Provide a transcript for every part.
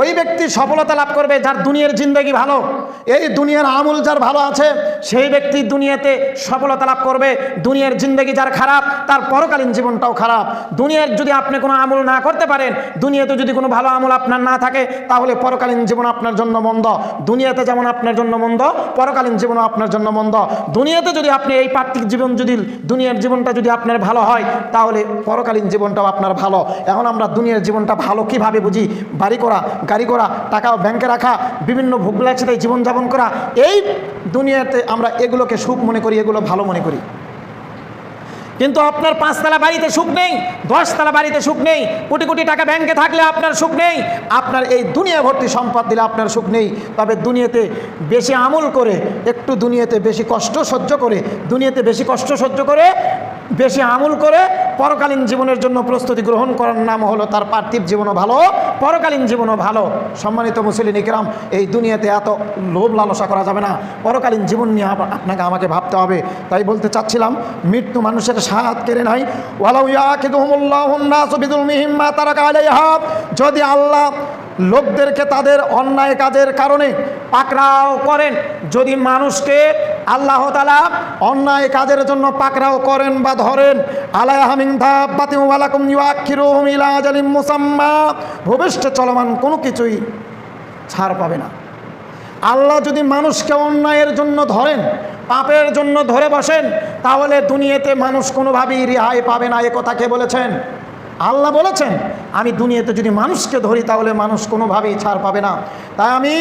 ওই ব্যক্তি সফলতা লাভ করবে যার দুনিয়ার জিন্দগি ভালো। এই দুনিয়ার আমল যার ভালো আছে, সেই ব্যক্তি দুনিয়াতে সফলতা লাভ করবে। দুনিয়ার জিন্দগি যার খারাপ, তার পরকালীন জীবনটাও খারাপ। দুনিয়ার যদি আপনি কোনো আমল না করতে পারেন, দুনিয়াতে যদি কোনো ভালো আমল আপনার না থাকে, তাহলে পরকালীন জীবন আপনার জন্য মন্দ। দুনিয়াতে যেমন আপনার জন্য মন্দ, পরকালীন জীবনও আপনার জন্য মন্দ। দুনিয়াতে যদি আপনি এই পার্থিক জীবন যদি, দুনিয়ার জীবনটা যদি আপনার ভালো হয়, তাহলে পরকালীন জীবনটাও আপনার ভালো। এখন আমরা দুনিয়ার জীবনটা ভালো কীভাবে বুঝি? বাড়ি করা গাড়ি করা টাকা ব্যাংকে রাখা, বিভিন্ন ভোগবিলাসিতে জীবনযাপন করা, এই দুনিয়াতে আমরা এগুলোকে সুখ মনে করি, এগুলো ভালো মনে করি। কিন্তু আপনার পাঁচতলা বাড়িতে সুখ নেই, দশতলা বাড়িতে সুখ নেই, কোটি কোটি টাকা ব্যাংকে থাকলে আপনার সুখ নেই, আপনার এই দুনিয়া ভর্তি সম্পদ দিলে আপনার সুখ নেই। তবে দুনিয়াতে বেশি আমল করে, একটু দুনিয়াতে বেশি কষ্ট সহ্য করে, দুনিয়াতে বেশি কষ্ট সহ্য করে বেশি আমল করে পরকালীন জীবনের জন্য প্রস্তুতি গ্রহণ করার নাম হলো তার পার্থিব জীবনও ভালো, পরকালীন জীবনও ভালো। সম্মানিত মুসলিন ইকরাম এই দুনিয়াতে এত লোভ লালসা করা যাবে না। পরকালীন জীবন নিয়ে আপনাকে আমাকে ভাবতে হবে। তাই বলতে চাচ্ছিলাম, মৃত্যু মানুষের সাহাত কেড়ে নাই ওয়ালাউ ইয়াকিদুহুমুল্লাহুন নাসু বিযুলমিহিম মা তারাকা আলাইহা। যদি আল্লাহ লোকদেরকে তাদের অন্যায় কাজের কারণে পাকড়াও করেন। যদি মানুষকে আল্লাহ তালা অন্যায় কাজের জন্য পাকড়াও করেন বা ধরেন মুসাম্মা ভবিষ্যতে চলমান কোনো কিছুই ছাড় পাবে না। আল্লাহ যদি মানুষকে অন্যায়ের জন্য ধরেন, পাপের জন্য ধরে বসেন, তাহলে দুনিয়াতে মানুষ কোনোভাবেই রেহাই পাবে না, এ কথা কে বলেছেন? আল্লাহ বলেছেন আমি দুনিয়াতে যদি মানুষকে ধরি, তাহলে মানুষ কোনোভাবেই ছাড় পাবে না। তাই আমি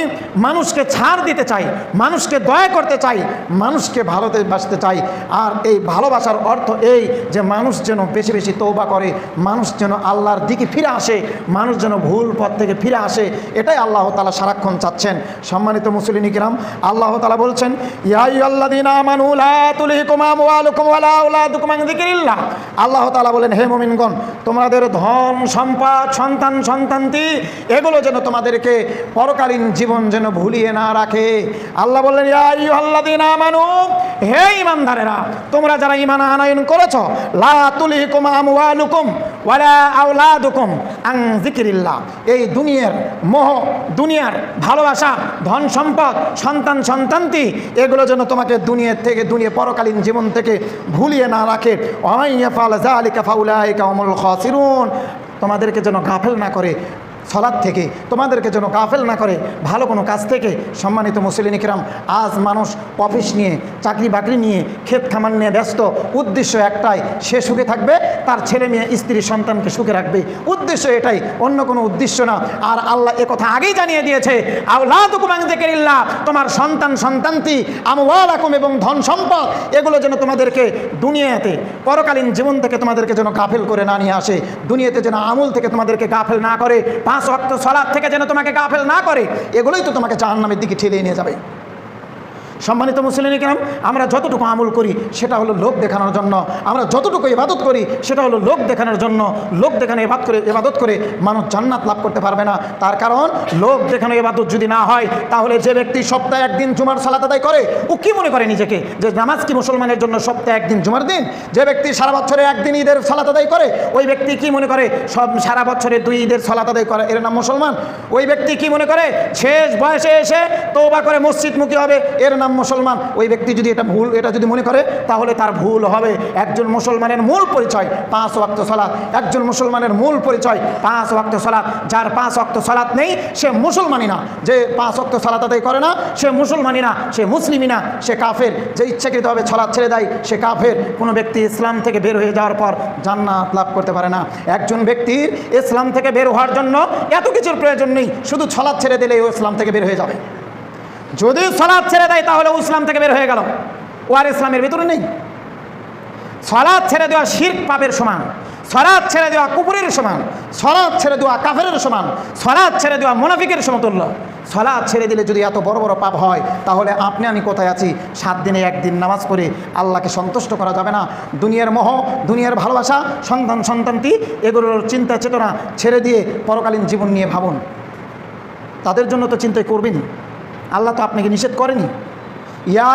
মানুষকে ছাড় দিতে চাই, মানুষকে দয়া করতে চাই, মানুষকে ভালোতে বাসতে চাই। আর এই ভালোবাসার অর্থ এই যে মানুষ যেন বেশি বেশি তৌবা করে, মানুষ যেন আল্লাহর দিকে ফিরে আসে, মানুষ যেন ভুল পথ থেকে ফিরে আসে, এটাই আল্লাহ তালা সারাক্ষণ চাচ্ছেন। সম্মানিত মুসলিম কিরাম আল্লাহ তালা বলছেন আল্লাহ তালা বলেন, হে মোমিনগণ, তোমাদের ধন সম্পদ সন্তান, সন্তান্তি, এগুলো যেন তোমাদেরকে পরকালীন জীবন যেন ভুলিয়ে না রাখে। আল্লাহ বললেন আমানু, হে ইমানদারেরা তোমরা যারা ইমান আনায়ন করেছ, লা তুলহিকুম আমওয়ালুকুম ওয়ালা আওলাদুকুম আন যিকরিল্লাহ। এই দুনিয়ার মোহ, দুনিয়ার ভালোবাসা, ধন সম্পদ, সন্তান, সন্তান্তি, এগুলো যেন তোমাকে দুনিয়ার থেকে, দুনিয়া পরকালীন জীবন থেকে ভুলিয়ে না রাখে। খাসিরুন। তোমাদেরকে যেন গাফেল না করে সলাদ থেকে তোমাদেরকে যেন গাফেল না করে, ভালো কোনো কাজ থেকে সম্মানিত মুসলিনিকরাম আজ মানুষ অফিস নিয়ে, চাকরি বাকরি নিয়ে, ক্ষেত খামার নিয়ে ব্যস্ত, উদ্দেশ্য একটাই, সে সুখে থাকবে, তার ছেলে মেয়ে, স্ত্রী, সন্তানকে সুখে রাখবে। উদ্দেশ্য এটাই, অন্য কোনো উদ্দেশ্য না। আর আল্লাহ কথা আগেই জানিয়ে দিয়েছে আল্লাহ তোমার সন্তান, সন্তান্তি, আমওয়ালাকুম এবং ধন সম্পদ, এগুলো যেন তোমাদেরকে দুনিয়াতে, পরকালীন জীবন থেকে তোমাদেরকে যেন গাফেল করে না নিয়ে আসে, দুনিয়াতে যেন আমল থেকে তোমাদেরকে গাফেল না করে পাঁচ অক্ত সলাদ থেকে যেন তোমাকে গাফেল না করে, এগুলোই তো তোমাকে জাহান্নামের দিকে ঠেলে নিয়ে যাবে। সম্মানিত মুসলিম কেরাম আমরা যতটুকু আমল করি সেটা হলো লোক দেখানোর জন্য। আমরা যতটুকু ইবাদত করি সেটা হলো লোক দেখানোর জন্য। লোক দেখানো এবাদ করে, ইবাদত করে মানুষ জান্নাত লাভ করতে পারবে না। তার কারণ, লোক দেখানো ইবাদত যদি না হয়, তাহলে যে ব্যক্তি সপ্তাহে একদিন জুমার সালাত আদায় করে, ও কি মনে করে নিজেকে? যে নামাজ কি মুসলমানের জন্য সপ্তাহে একদিন জুমার দিন? যে ব্যক্তি সারা বছরে একদিন ঈদের সালাত আদায় করে, ওই ব্যক্তি কি মনে করে সব সারা বছরে দুই ঈদের সালাত আদায় করে? এর নাম মুসলমান। ওই ব্যক্তি কি মনে করে? শেষ বয়সে এসে তৌবা করে মসজিদমুখী হবে। এর নাম মুসলমান, ওই ব্যক্তি যদি এটা ভুল, এটা যদি মনে করে, তাহলে তার ভুল হবে। একজন মুসলমানের মূল পরিচয়, পাঁচ ওয়াক্ত সালাত। একজন মুসলমানের মূল পরিচয়, পাঁচ ওয়াক্ত সালাত। যার পাঁচ ওয়াক্ত সালাত নেই, সে মুসলমানই না। যে পাঁচ ওয়াক্ত সালাত আদায় করে না, সে মুসলমানই না, সে মুসলিমই না, সে কাফের। যে ইচ্ছাকৃতভাবে ছলাৎ ছেড়ে দেয়, সে কাফের। কোনো ব্যক্তি ইসলাম থেকে বের হয়ে যাওয়ার পর জান্নাত লাভ করতে পারে না। একজন ব্যক্তির ইসলাম থেকে বের হওয়ার জন্য এত কিছুর প্রয়োজন নেই, শুধু ছলাৎ ছেড়ে দিলেই ও ইসলাম থেকে বের হয়ে যাবে। যদি সলাদ ছেড়ে দেয়, তাহলে ইসলাম থেকে বের হয়ে গেল। ও আর ইসলামের ভিতরে নেই। সলাদ ছেড়ে দেওয়া শির্ক পাপের সমান সরাত ছেড়ে দেওয়া কুপুরের সমান সরাত ছেড়ে দেওয়া কাফের সমান সরাত ছেড়ে দেওয়া মোনাফিকের সমতুল্য। সলাদ ছেড়ে দিলে যদি এত বড় বড় পাপ হয়, তাহলে আপনি, আমি কোথায় আছি? সাত দিনে একদিন নামাজ পড়ে আল্লাহকে সন্তুষ্ট করা যাবে না। দুনিয়ার মোহ, দুনিয়ার ভালোবাসা, সন্তান সন্তানটি এগুলোর চিন্তা, চেতনা ছেড়ে দিয়ে পরকালীন জীবন নিয়ে ভাবুন। তাদের জন্য তো চিন্তাই করবেনি আল্লাহ তো আপনাকে নিষেধ করেনি। ইয়া